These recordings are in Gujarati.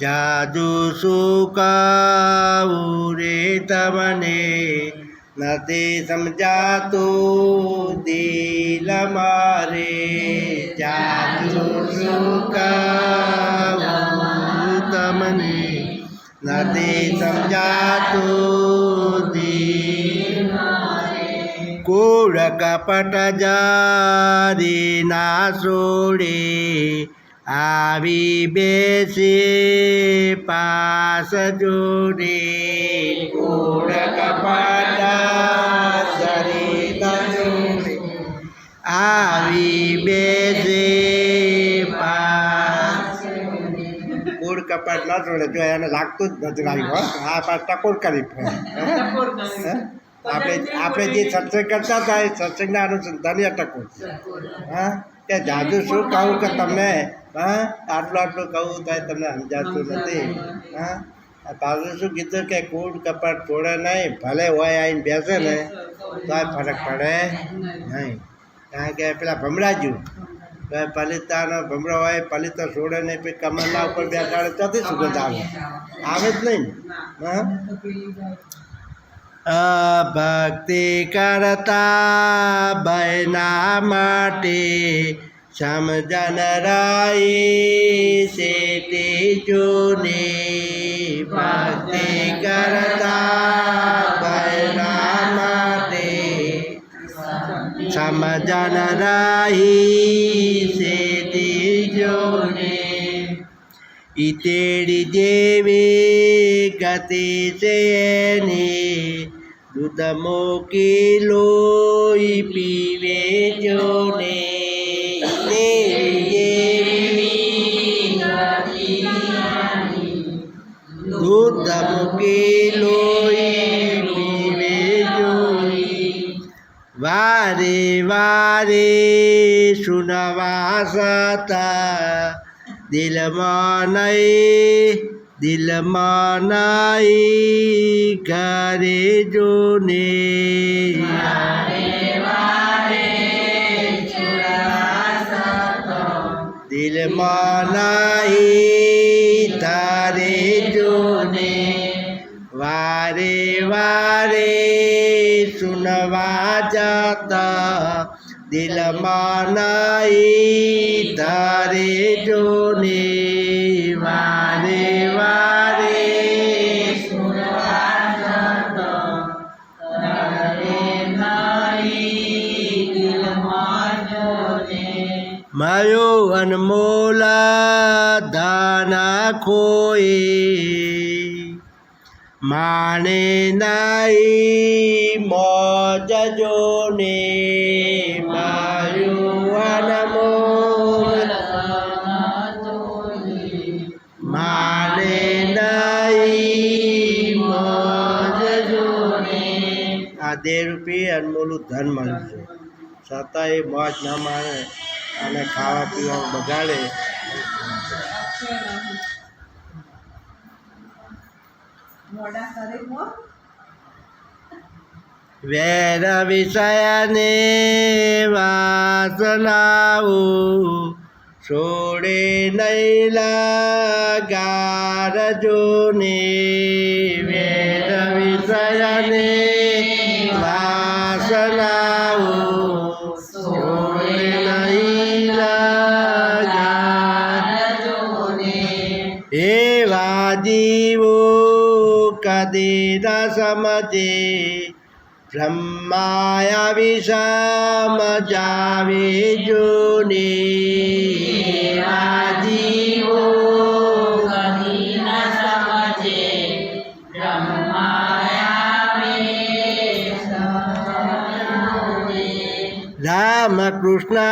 જાદુ સુકાવું રે તમને નથી સમજાતું દિલ મારે. જાદુ સુકાવું તમને નથી સમજાતું દિલ કુળ કપટ જારી ના સોડે આવી બેસે પાસ જોડે કુળ કપાટા સોડે આવી બેસે પાસ કુળ કપાટ ન જોડે જો એને લાગતું જ નથી લાગ્યું હો. આ પાસ ટકોર કરી હે? આપણે આપણે જે સત્સંગ કરતા હતા એ સત્સંગના અનુસંધાને અટકવું હા? કે જાદુ શું કહું કે તમે? હા? આટલું આટલું કહું તો તમને સમજાતું નથી. હા? પાછું શું કીધું કે કૂડ કપાટ છોડે નહીં ભલે હોય આવીને બેસે ને તોય ફરક પડે નહીં. કારણ કે પેલા ભમરાજુ પલિતાનો ભમરો હોય પલિતો છોડે નહીં પછી કમરના ઉપર બેસાડે ચોથી સુગંધ આવે. આવે જ નહીં હા? ભક્તિ કરતા બહેના માટે સમજન રાઈ શેટી જૂની ભક્તિ કરતા બૈના માટે સમજન રાઈ શેટી જૂની. ઇતેડી જેવી ગતિ છે દૂધ મૂકી લોહી પીવે જો ને ઈતેડી જેવી દૂધ મૂકી લોહી પીવે જોઈ વારે વારે સુનવા સતા દિલમાં નહીં દિલમાં નહીં ઘરે જોને દિલમાં નહીં તારે જોને વારે વારે સુનવા જતા દિલમાં નહીં માયો અનમોલ દાના ખોઈ. માણે નાઈ મોજ જોને માયો અનમોલ માણે નાઈ મોજ જોને. આ દેહ રૂપી અનમોલું ધન મળ્યું છે. છતાં એ મોજ ના માણે. અને ખાવા પીવા બગાડે. વેર વિષયને વાસનાઓ છોડે નહીં લાગાર ને. વેર વિષયને સમજે બ્રહ્માયા વિષમ જાવે જોને એવા રામ કૃષ્ણએ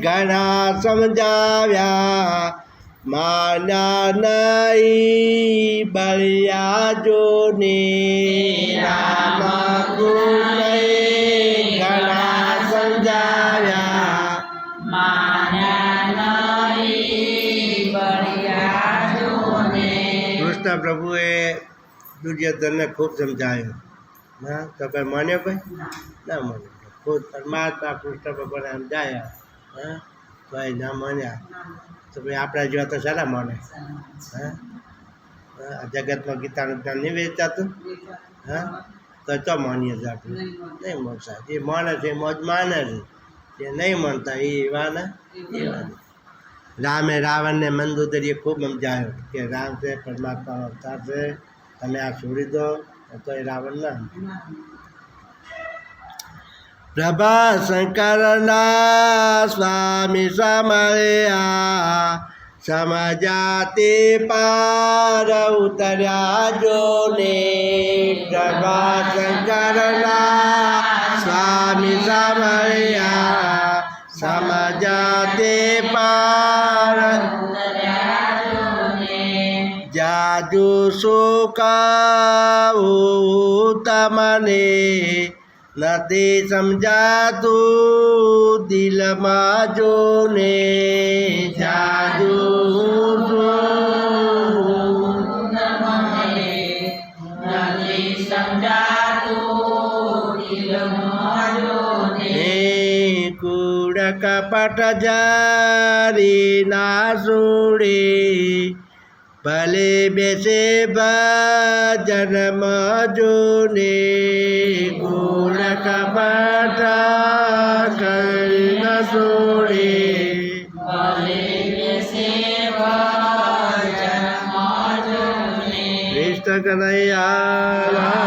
ઘણા સમજાવ્યા માના નહીં બળ્યા જોને રામ ઘણા સમજાવ્યા કૃષ્ણ પ્રભુએ દુર્યોધનને ખૂબ સમજાવ્યો. ના? તો કઈ માન્યો ભાઈ ના માન્યો ખુદ પરમાત્મા કૃષ્ણ ભગવાન સમજાયા. હા? તો એ ના માન્યા. તો ભાઈ આપણા જેવા તો સારા માને. હા? આ જગતમાં ગીતાનું જ્ઞાન નહીં વેચાતું? હા? તો તો માનીએ છીએ આપણે. નહીં મળતા જે માને છે એ મોજ માને છે. જે નહીં માનતા એ એવાના એ વાના રામે રાવણને મંદોદરીએ ખૂબ સમજાયો કે રામ છે પરમાત્માનો અવતાર છે. તમે આ છોડી દો તો એ રાવણ ના Rabba Sankarana Swami Samaya Samajati Pada Utara Joni Rabba Sankarana Swami Samaya Samajati Pada Utara Joni Jadu Suka Utamani Utamani નથી સમજાતું દિલમાં જોને જાદુ કપટ જારી ના સુડે ભલે બેસે ભજન મજોને ગુણ કપટ કરી સોડે કૃષ્ણ કનૈયા